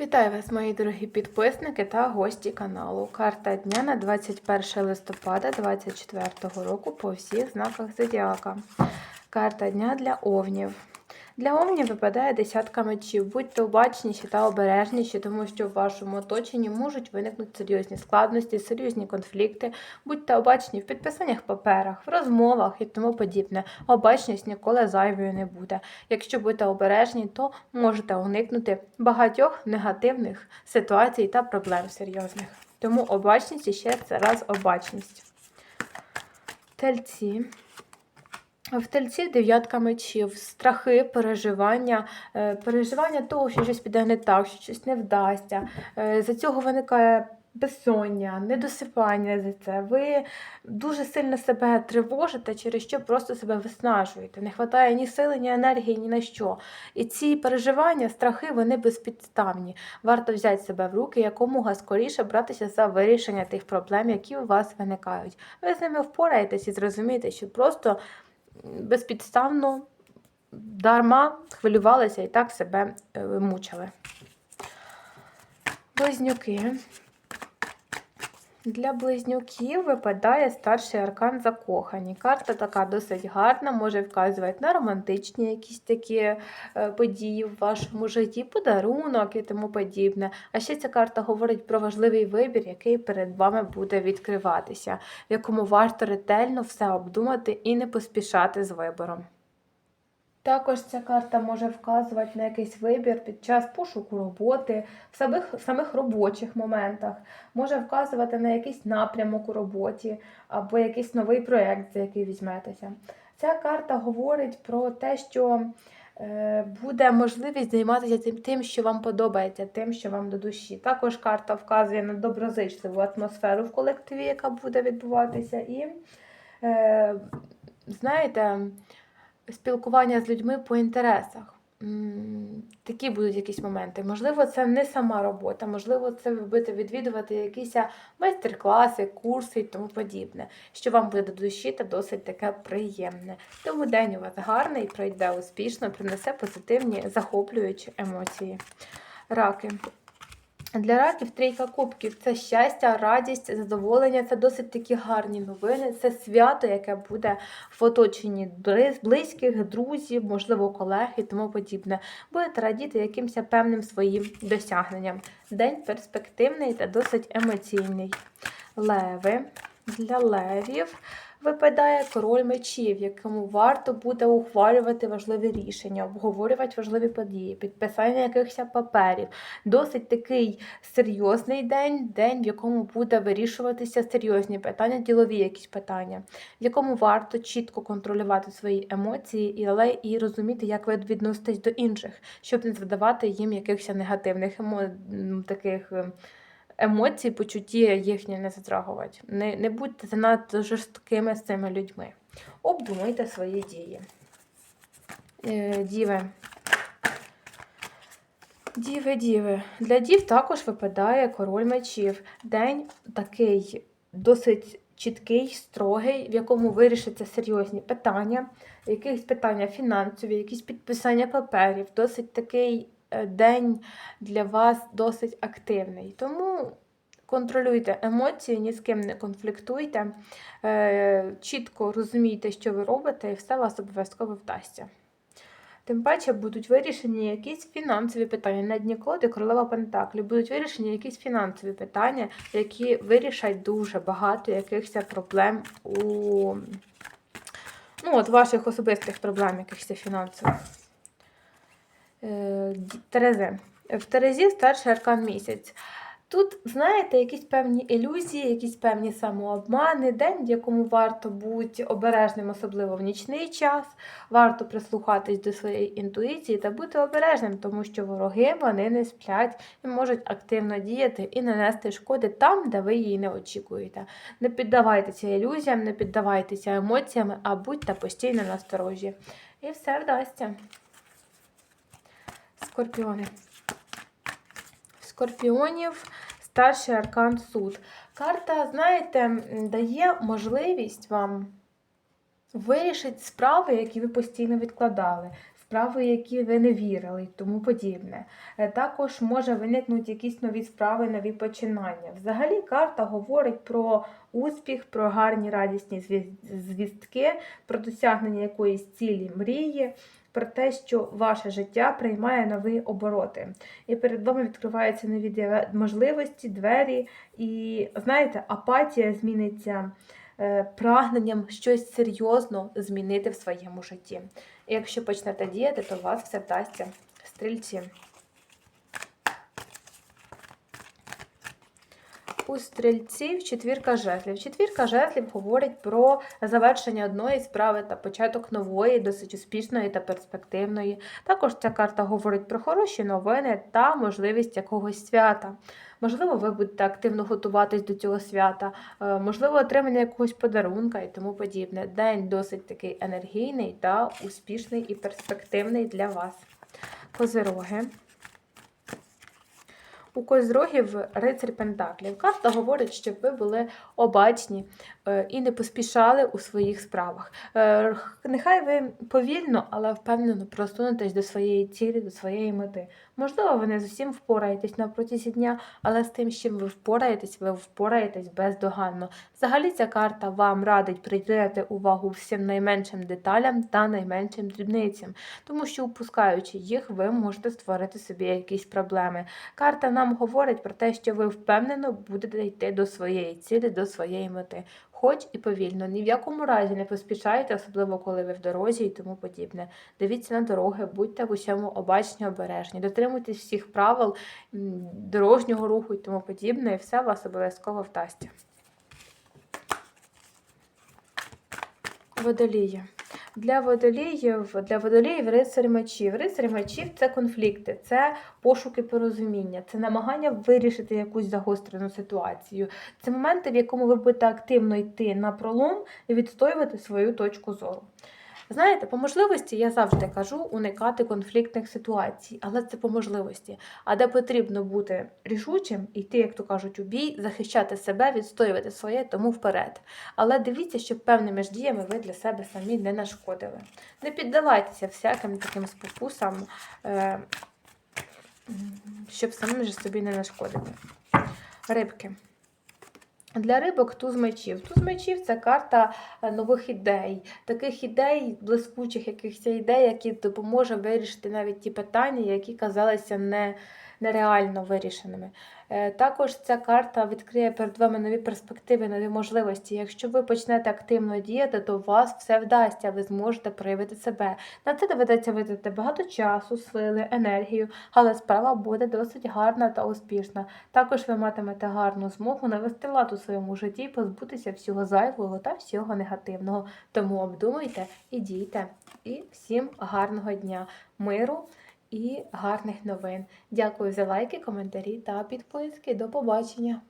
Вітаю вас, мої дорогі підписники та гості каналу. Карта дня на 21 листопада 2024 року по всіх знаках зодіака. Карта дня для овнів. Для овнів випадає десятка мечів. Будьте обачніші та обережніші, тому що в вашому оточенні можуть виникнути серйозні складності, серйозні конфлікти. Будьте обачні в підписаннях паперах, в розмовах і тому подібне. Обачність ніколи зайвою не буде. Якщо будете обережні, то можете уникнути багатьох негативних ситуацій та проблем серйозних. Тому обачність і ще раз обачність. Тельці. В тельці дев'ятка мечів, страхи, переживання, е, переживання того, що щось піде не так, що щось не вдасться. Е, За цього виникає безсоння, недосипання за це. Ви дуже сильно себе тривожите, через що просто себе виснажуєте. Не вистачає ні сили, ні енергії, ні на що. І ці переживання, страхи, вони безпідставні. Варто взяти себе в руки, якомога скоріше братися за вирішення тих проблем, які у вас виникають. Ви з ними впораєтесь і зрозумієте, що просто безпідставно дарма хвилювалися і так себе е, мучили. Близнюки. Для близнюків випадає старший аркан закохані. Карта така досить гарна, може вказувати на романтичні якісь такі е, події в вашому житті, подарунок і тому подібне. А ще ця карта говорить про важливий вибір, який перед вами буде відкриватися, якому варто ретельно все обдумати і не поспішати з вибором. Також ця карта може вказувати на якийсь вибір під час пошуку роботи, в самих, самих робочих моментах, може вказувати на якийсь напрямок у роботі або якийсь новий проєкт, за який візьметеся. Ця карта говорить про те, що е, буде можливість займатися тим, тим, що вам подобається, тим, що вам до душі. Також карта вказує на доброзичливу атмосферу в колективі, яка буде відбуватися. І, е, знаєте, спілкування з людьми по інтересах. Такі будуть якісь моменти. Можливо, це не сама робота, можливо, це ви будете відвідувати якісь майстер-класи, курси і тому подібне, що вам буде до душі та досить таке приємне. Тому день у вас гарний, пройде успішно, принесе позитивні, захоплюючі емоції. Раки. Для раків трійка кубків це щастя, радість, задоволення, це досить такі гарні новини. Це свято, яке буде в оточенні близьких, друзів, можливо, колег і тому подібне. Будете радіти якимось певним своїм досягненням. День перспективний та досить емоційний. Леви. Для левів випадає король мечів, якому варто буде ухвалювати важливі рішення, обговорювати важливі події, підписання якихось паперів. Досить такий серйозний день, день, в якому буде вирішуватися серйозні питання, ділові якісь питання, в якому варто чітко контролювати свої емоції, але і розуміти, як ви відноситесь до інших, щоб не завдавати їм якихось негативних емо... таких. Е, емоцій, почуття їхні не затрагувати. Не, не будьте занадто жорсткими з цими людьми. Обдумайте свої дії. Е, Діви. Діви, діви. Для дів також випадає король мечів. День такий досить чіткий, строгий, в якому вирішаться серйозні питання, якісь питання фінансові, якісь підписання паперів. Досить такий день для вас досить активний. Тому контролюйте емоції, ні з ким не конфліктуйте, е, чітко розумійте, що ви робите, і все вас обов'язково вдасться. Тим паче будуть вирішені якісь фінансові питання. На дні колоди королева Пентаклі будуть вирішені якісь фінансові питання, які вирішать дуже багато якихось проблем у ну, от ваших особистих проблем, якихось фінансових. Е, Терези. В Терезі старший аркан місяць. Тут, знаєте, якісь певні ілюзії, якісь певні самообмани, день, в якому варто бути обережним, особливо в нічний час. Варто прислухатись до своєї інтуїції та бути обережним, тому що вороги вони не сплять і можуть активно діяти і нанести шкоди там, де ви її не очікуєте. Не піддавайтеся ілюзіям, не піддавайтеся емоціям, а будьте постійно насторожі. І все вдасться. Скорпіони. Скорпіонів старший аркан суд. Карта, знаєте, дає можливість вам вирішити справи, які ви постійно відкладали. Справи, які ви не вірили і тому подібне. Е, Також може виникнути якісь нові справи, нові починання. Взагалі, карта говорить про успіх, про гарні радісні звістки, про досягнення якоїсь цілі, мрії. Про те, що ваше життя приймає нові обороти, і перед вами відкриваються нові можливості, двері, і знаєте, апатія зміниться прагненням щось серйозно змінити в своєму житті. І якщо почнете діяти, то у вас все вдасться. Стрільці. У стрільців четвірка жезлів. Четвірка жезлів говорить про завершення одної справи та початок нової, досить успішної та перспективної. Також ця карта говорить про хороші новини та можливість якогось свята. Можливо, ви будете активно готуватись до цього свята, е, можливо, отримання якогось подарунка і тому подібне. День досить такий енергійний та успішний і перспективний для вас. Козироги. У козрогів рицарь Пентаклів. Карта говорить, щоб ви були обачні е, і не поспішали у своїх справах. Е, Нехай ви повільно, але впевнено просунетесь до своєї цілі, до своєї мети. Можливо, ви не з усім впораєтесь на протязі дня, але з тим, з чим ви впораєтесь, ви впораєтесь бездоганно. Взагалі ця карта вам радить приділяти увагу всім найменшим деталям та найменшим дрібницям, тому що, упускаючи їх, ви можете створити собі якісь проблеми. Карта нам говорить про те, що ви впевнено будете йти до своєї цілі, до своєї мети. Хоч і повільно, ні в якому разі не поспішайте, особливо коли ви в дорозі і тому подібне. Дивіться на дороги, будьте в усьому обачні, обережні, дотримуйтесь всіх правил дорожнього руху і тому подібне, і все вас обов'язково вдасться. Водолії. Для водоліїв, для водоліїв рицарь мечів. Рицарь мечів це конфлікти, це пошуки порозуміння, це намагання вирішити якусь загострену ситуацію. Це моменти, в якому ви будете активно йти на пролом і відстоювати свою точку зору. Знаєте, по можливості я завжди кажу уникати конфліктних ситуацій, але це по можливості. А де потрібно бути рішучим, йти, як то кажуть, у бій, захищати себе, відстоювати своє, тому вперед. Але дивіться, щоб певними ж діями ви для себе самі не нашкодили. Не піддавайтеся всяким таким спокусам, е, щоб самим же собі не нашкодити. Рибки. Для рибок туз мечів. Туз мечів це карта е, нових ідей, таких ідей, блискучих якихось ідей, які допоможе вирішити навіть ті питання, які казалися не, нереально вирішеними. Е, Також ця карта відкриє перед вами нові перспективи, нові можливості. Якщо ви почнете активно діяти, то у вас все вдасться, ви зможете проявити себе. На це доведеться витратити багато часу, сили, енергію, але справа буде досить гарна та успішна. Також ви матимете гарну змогу навести лад у своєму житті, позбутися всього зайвого та всього негативного. Тому обдумуйте і дійте. І всім гарного дня, миру і гарних новин. Дякую за лайки, коментарі та підписки. До побачення!